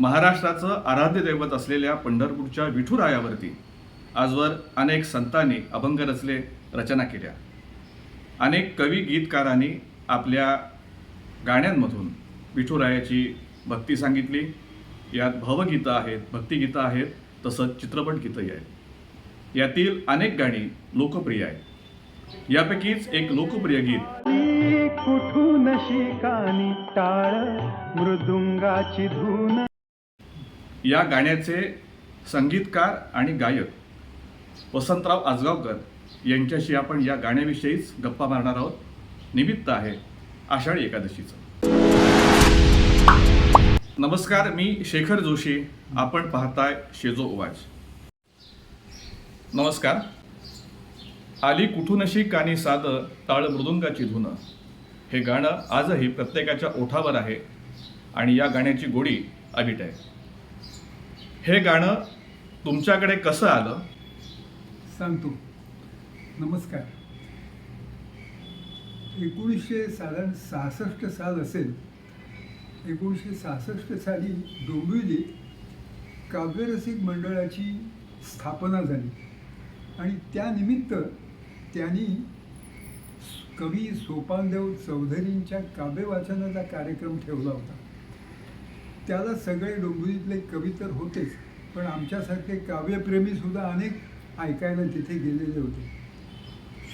महाराष्ट्राचं आराध्य दैवत असलेल्या पंढरपूरच्या विठुरायावरती आजवर अनेक संतांनी अभंग रचले रचना केल्या. अनेक कवी गीतकारांनी आपल्या गाण्यांमधून विठुरायाची भक्ती सांगितली. यात भवगीतं आहेत भक्तिगीतं आहेत तसंच चित्रपट गीतंही आहेत. यातील अनेक गाणी लोकप्रिय आहेत. यापैकीच एक लोकप्रिय गीत कुठून शिकानी टाळ मृदुंगाची धून या गाण्याचे संगीतकार आणि गायक वसंतराव आजगावकर यांच्याशी आपण या गाण्याविषयीच गप्पा मारणार आहोत. निमित्त आहे आषाढी एकादशीचं. नमस्कार मी शेखर जोशी. आपण पाहताय शेजो उवाज नमस्कार. आली कुठून अशी कानी साध टाळ मृदुंगाची धुनं. हे गाणं आजही प्रत्येकाच्या ओठावर आहे आणि या गाण्याची गोडी अभिट आहे. हे गाणं तुमच्याकडे कसं आलं? सांगतो. नमस्कार. एकोणीसशे साधारण सहासष्ट साल असेल एकोणीसशे सहासष्ट साली डोंबिवली काव्यरसिक मंडळाची स्थापना झाली. आणि त्यानिमित्त त्यांनी कवी सोपानदेव चौधरींच्या काव्यवाचनाचा कार्यक्रम ठेवला होता. त्याला सगळे डोंबिवलीतले कवी तर होतेच पण आमच्यासारखे काव्यप्रेमीसुद्धा अनेक ऐकायला तिथे गेलेले होते.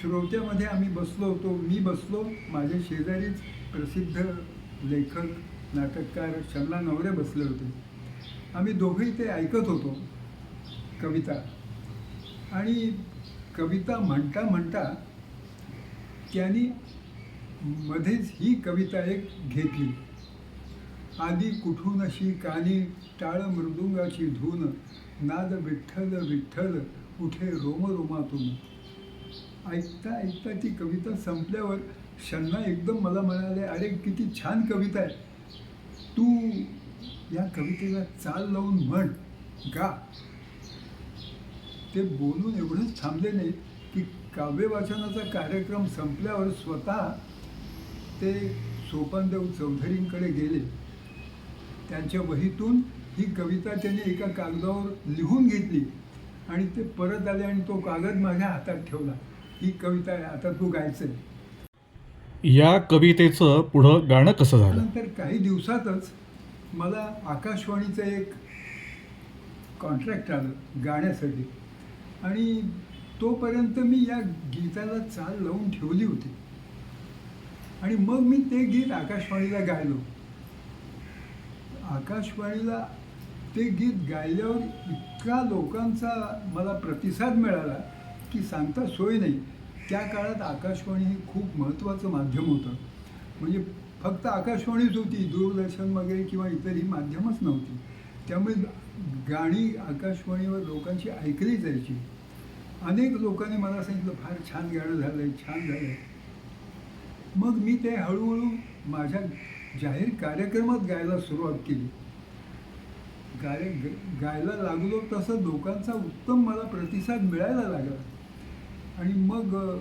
श्रोत्यामध्ये आम्ही बसलो होतो मी बसलो माझ्या शेजारीच प्रसिद्ध लेखक नाटककार शमला नवरे बसले होते. आम्ही दोघंही ते ऐकत होतो कविता. आणि कविता म्हणता म्हणता त्यांनी मध्येच ही कविता एक घेतली. आधी कुठून अशी कानी टाळ मृदुंगाची धून नाद विठ्ठल विठ्ठल उठे रोमरोमातून ऐकता ऐकता ती कविता संपल्यावर शन्ना एकदम मला म्हणाले अरे किती छान कविता आहे. तू या कवितेला चाल लावून म्हण गा. ते बोलून एवढंच थांबले नाही की काव्य वाचनाचा कार्यक्रम संपल्यावर स्वतः ते सोपानदेव चौधरींकडे गेले. त्यांच्या वहीतून ही कविता त्यांनी एका कागदावर लिहून घेतली. आणि ते परत आले आणि तो कागद माझ्या हातात ठेवला. ही कविता आहे आता तू गायचंय. या कवितेचं पुढं गाणं कसं झालं? त्यानंतर काही दिवसातच मला आकाशवाणीचं एक कॉन्ट्रॅक्ट आलं गाण्यासाठी. आणि तोपर्यंत मी या गीताला चाल लावून ठेवली होती. आणि मग मी ते गीत आकाशवाणीला गायलो. आकाशवाणीला ते गीत गायल्यावर इतका लोकांचा मला प्रतिसाद मिळाला की सांगता सोय नाही. त्या काळात आकाशवाणी हे खूप महत्त्वाचं माध्यम होतं. म्हणजे फक्त आकाशवाणीच होती दूरदर्शन वगैरे किंवा इतर ही माध्यमच नव्हती. त्यामुळे गाणी आकाशवाणीवर लोकांची ऐकली जायची. अनेक लोकांनी मला सांगितलं फार छान गाणं झालं आहे छान झालं आहे मग मी ते हळूहळू माझ्या जाहीर कार्यक्रमात गायला सुरुवात केली. गाय गायला लागलो तसं लोकांचा उत्तम मला प्रतिसाद मिळायला लागला. आणि मग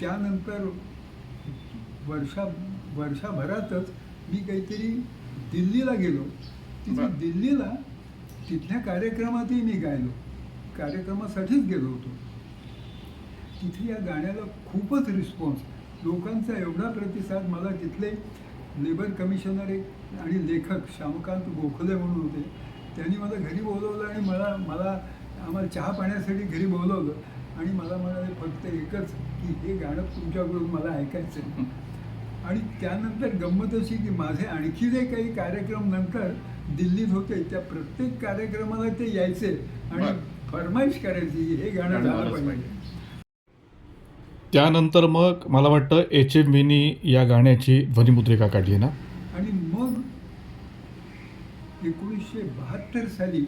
त्यानंतर वर्षा वर्षाभरातच मी काहीतरी दिल्लीला गेलो. तिथे. दिल्लीला तिथल्या कार्यक्रमातही मी गायलो. कार्यक्रमासाठीच गेलो होतो. तिथे या गाण्याला खूपच रिस्पॉन्स लोकांचा एवढा प्रतिसाद मला तिथले लेबर कमिशनर एक आणि लेखक श्यामकांत गोखले म्हणून होते. त्यांनी मला घरी बोलवलं आणि मला मला आम्हाला चहा पाण्यासाठी घरी बोलवलं. आणि मला म्हणाले फक्त एकच की हे गाणं तुमच्याकडून मला ऐकायचं आहे आणि त्यानंतर गंमत अशी की माझे आणखी जे काही कार्यक्रम नंतर दिल्लीत होते त्या प्रत्येक कार्यक्रमाला ते यायचे. आणि. फरमाईश करायची हे गाणं झालं पाहिजे. त्यानंतर मग मला वाटतं एच एम व्हीनी या गाण्याची ध्वनिमुद्रिका काढली ना. आणि मग एकोणीसशे बहात्तर साली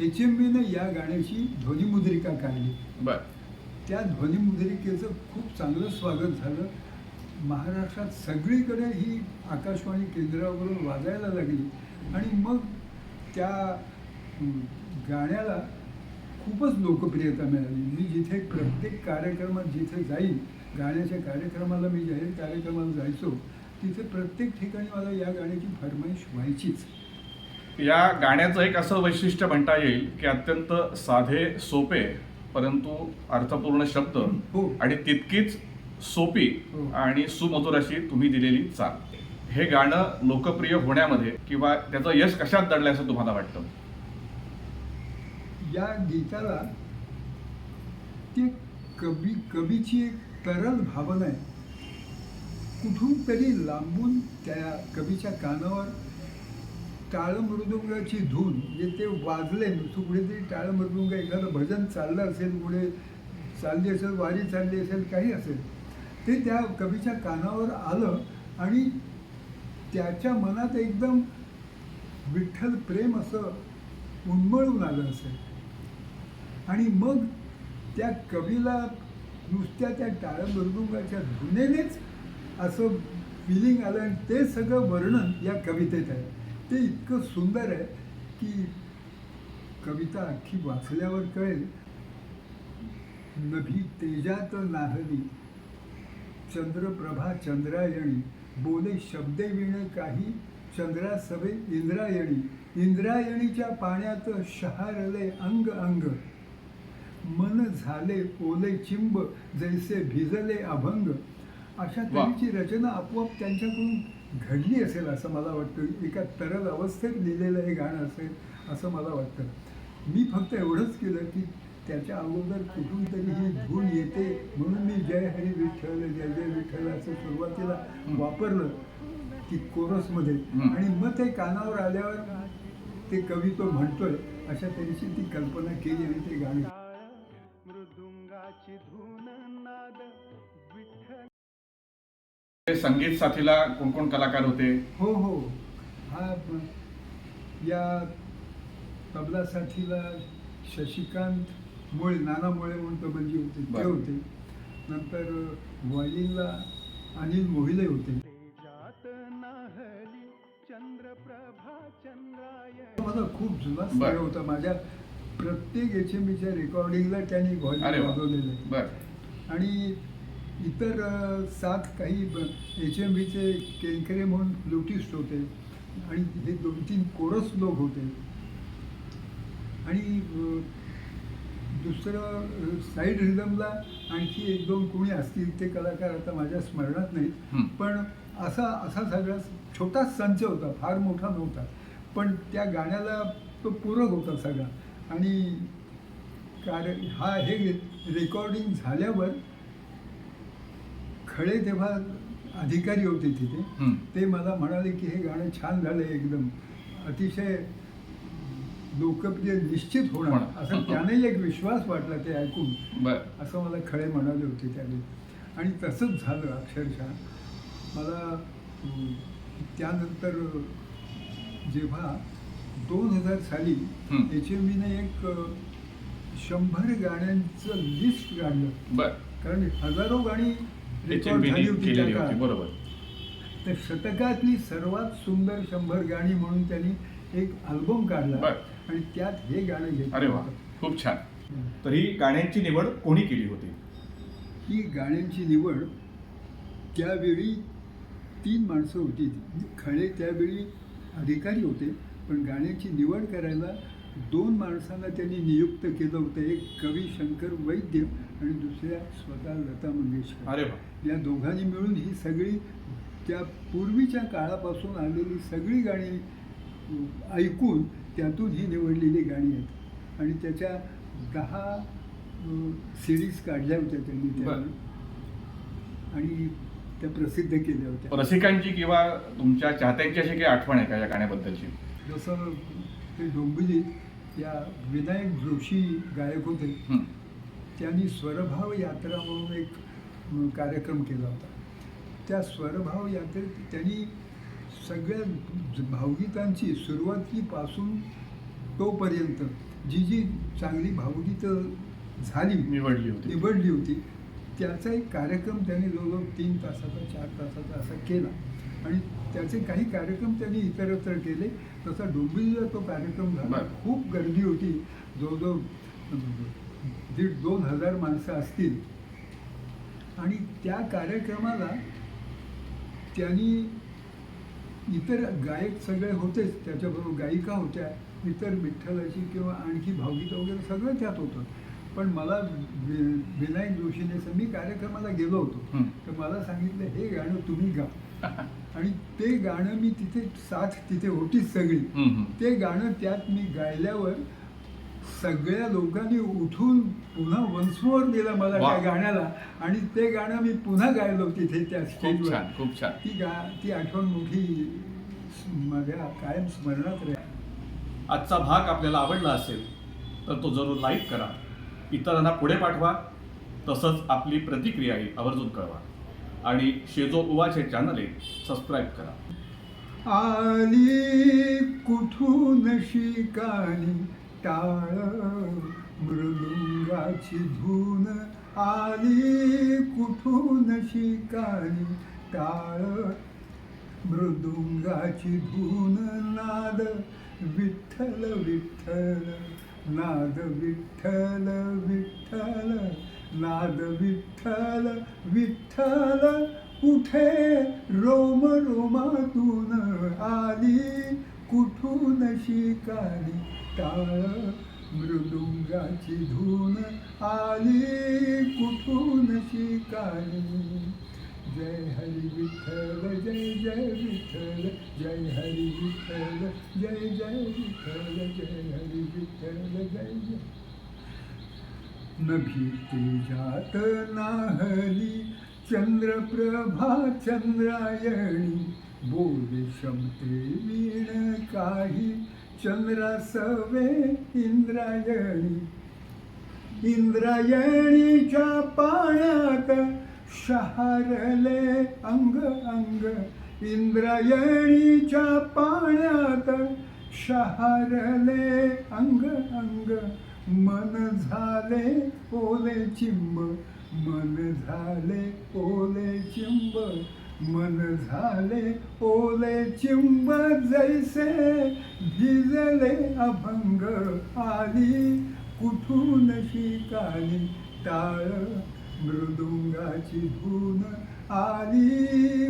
एच एम बीनं या गाण्याची ध्वनिमुद्रिका काढली. बर. त्या ध्वनिमुद्रिकेचं खूप चांगलं स्वागत झालं. महाराष्ट्रात सगळीकडे ही आकाशवाणी केंद्रावरून वाजायला लागली. आणि मग त्या गाण्याला खूपच लोकप्रियता मिळाली मी जिथे प्रत्येक कार्यक्रमात जिथे जाईन गाण्याच्या कार्यक्रमाला मी जाहीर कार्यक्रमाला जायचो तिथे प्रत्येक ठिकाणी मला या गाण्याची फरमाईश व्हायचीच या गाण्याचं एक असं वैशिष्ट्य म्हणता येईल की अत्यंत साधे सोपे परंतु अर्थपूर्ण शब्द हो. आणि तितकीच सोपी हो. आणि सुमधुर अशी तुम्ही दिलेली चाल हे गाणं लोकप्रिय होण्यामध्ये किंवा त्याचं यश कशात दडलं असं तुम्हाला वाटतं या गीताला ती कवी कवीची एक तरल भावना आहे. कुठून तरी लांबून त्या कवीच्या कानावर टाळ मृदुंगाची धून म्हणजे ते वाजले नुसतं कुठेतरी टाळमृदुंग एखादं भजन चाललं असेल पुढे चालली असेल वारी चालली असेल काही असेल ते त्या कवीच्या कानावर आलं आणि त्याच्या मनात एकदम विठ्ठल प्रेम असं उन्मळून आलं असेल. आणि मग त्या कवीला नुसत्या त्या टाळ्या मृदुंगाच्या धुनेनेच असं फिलिंग आलं आणि ते सगळं वर्णन या कवितेत आहे. ते इतकं सुंदर आहे की कविता अख्खी वाचल्यावर कळेल नभी तेजात नाहली चंद्रप्रभा चंद्रायणी बोले शब्दे विणे काही चंद्रासवे इंद्रायणी इंद्रायणीच्या पाण्यात शहारले अंग अंग मन झाले ओले चिंब जैसे भिजले अभंग. अशा. तऱ्हेची रचना आपोआप त्यांच्याकडून घडली असेल असं मला वाटतं. एका तरल अवस्थेत लिहिलेलं हे गाणं असेल असं मला वाटतं. मी फक्त एवढंच केलं की त्याच्या अगोदर कुठून तरी ही धून येते म्हणून मी जय हरी विठ्ठल जय जय विठ्ठल असं सुरुवातीला वापरलं की कोरसमध्ये. आणि मग ते कानावर आल्यावर ते कवी तो म्हणतोय अशा तऱ्हेची ती कल्पना केली आणि ते गाणं संगीत साथीला कोण कोण कलाकार होते? हो हो. हा या तबला साथीला शशिकांत मुळे नाना मुळे म्हणून तबलजी होते ते. होते. नंतर व्हायलिनला अनिल मोहिले होते. माझा खूप जुना होता. माझ्या प्रत्येक एच एम बीच्या रेकॉर्डिंगला त्यांनी अरे व्हॉल्यूम वा. वाजवलेलं आहे. बर. आणि इतर अ, सात काही एच एम बीचे केंकरे म्हणून फ्लुटिस्ट होते. आणि हे दोन तीन कोरस लोक होते. आणि अ, दुसरं साईड रिदमला आणखी एक दोन कोणी असतील ते कलाकार आता माझ्या स्मरणात हं. नाहीत पण असा असा सगळा छोटाच संच होता फार मोठा नव्हता. पण त्या गाण्याला तो पूरक होता सगळा. आणि कारण हा हे रेकॉर्डिंग झाल्यावर खळे तेव्हा अधिकारी होते तिथे. ते मला म्हणाले की हे गाणं छान झालं एकदम. अतिशय लोकप्रिय निश्चित होणार. असं त्यानेही एक विश्वास वाटला ते ऐकून. बर. असं मला खळे म्हणाले होते त्यावेळी. आणि तसंच झालं अक्षरशः. मला त्यानंतर जेव्हा दोन हजार साली हं. एच एम बीने एक अं, शंभर गाण्यांचं लिस्ट काढलं बर कारण हजारो गाणी रेकॉर्ड HMB झाली ने होती केलेली त्या होती काळात. बरोबर तर शतकातली सर्वात सुंदर शंभर गाणी म्हणून त्यांनी एक अल्बम काढला बर. आणि त्यात हे गाणं घेतलं अरे वा होतं. खूप छान तर ही गाण्यांची निवड कोणी केली होती ही गाण्यांची निवड त्यावेळी तीन माणसं होती खळे त्यावेळी अधिकारी होते पण गाण्याची निवड करायला दोन माणसांना त्यांनी नियुक्त केलं होतं. एक कवी शंकर वैद्य आणि दुसऱ्या स्वतः लता मंगेशकर. अरे या दोघांनी मिळून ही सगळी त्या पूर्वीच्या काळापासून आलेली सगळी गाणी ऐकून त्यातून ही निवडलेली गाणी आहेत. आणि त्याच्या दहा सिरीज काढल्या होत्या त्यांनी त्या. आणि त्या प्रसिद्ध केल्या होत्या. रसिकांची किंवा तुमच्या चाहत्यांची अशी काही आठवण आहे का या गाण्याबद्दलची? जसं ते डोंबिवलीत या विनायक जोशी गायक होते. त्यांनी स्वरभाव यात्रा म्हणून एक कार्यक्रम केला होता. त्या स्वरभाव यात्रेत त्यांनी सगळ्या भावगीतांची सुरुवातीपासून तोपर्यंत जी जी चांगली भावगीतं झाली निवडली होती. निवडली होती त्याचा एक कार्यक्रम त्यांनी जवळजवळ तीन तासाचा चार तासाचा असा केला. आणि त्याचे काही कार्यक्रम त्यांनी इतरत्र केले. तसा डोंबिवलीला तो कार्यक्रम झाला. खूप गर्दी होती. जवळजवळ दीड दोन हजार माणसं असतील. आणि त्या कार्यक्रमाला त्यांनी इतर गायक सगळे होतेच. त्याच्याबरोबर गायिका होत्या. इतर विठ्ठलाची किंवा आणखी भावगीतं वगैरे सगळं त्यात होतं. पण मला विनायक जोशीने मी कार्यक्रमाला गेलो होतो. तर मला सांगितलं हे गाणं तुम्ही गा. आणि ते गाणं मी तिथे साथ तिथे होतीच सगळी. ते गाणं त्यात मी गायल्यावर सगळ्या लोकांनी उठून पुन्हा वन्समोर दिलं मला. त्या गाण्याला. आणि ते गाणं मी पुन्हा गायलो तिथे त्या स्टेजवर छान खूप छान. ती गा ती आठवण मोठी माझ्या कायम स्मरणात राहील. आजचा भाग आपल्याला आवडला असेल तर तो जरूर लाईक करा. इतरांना पुढे पाठवा तसंच आपली प्रतिक्रियाही आवर्जून कळवा. आणि शेजो उवाच हे चॅनल आहे सबस्क्राईब करा. आली कुठून शिकानी टाळ मृदुंगाची धून? आली कुठून शिकाणी टाळ मृदुंगाची धून? नाद विठ्ठल विठ्ठल. नाद विठ्ठल विठ्ठल नाद विठ्ठल विठ्ठल उठे रोम रोमातून आली कुठून शिकाली टाळ मृदुंगाची धून आली कुठून शिकाली जय हरी विठ्ठल जय जय विठ्ठल जय हरी विठ्ठल जय जय विठ्ठल जय हरी विठ्ठल जय जय। न नभी तेजात नाहली चंद्रप्रभा चंद्रायणी। बोल शमते वीण काही चंद्रासवे इंद्रायणी। इंद्रायणीच्या पाण्यात शहारले अंग अंग इंद्रायणीच्या पाण्यात. शहारले अंग अंग मन झाले ओले चिंब मन झाले ओले चिंब मन झाले ओले चिंब जैसे भिजले अभंग आली. कुठून शिकाली टाळ मृदुंगाची धून आली.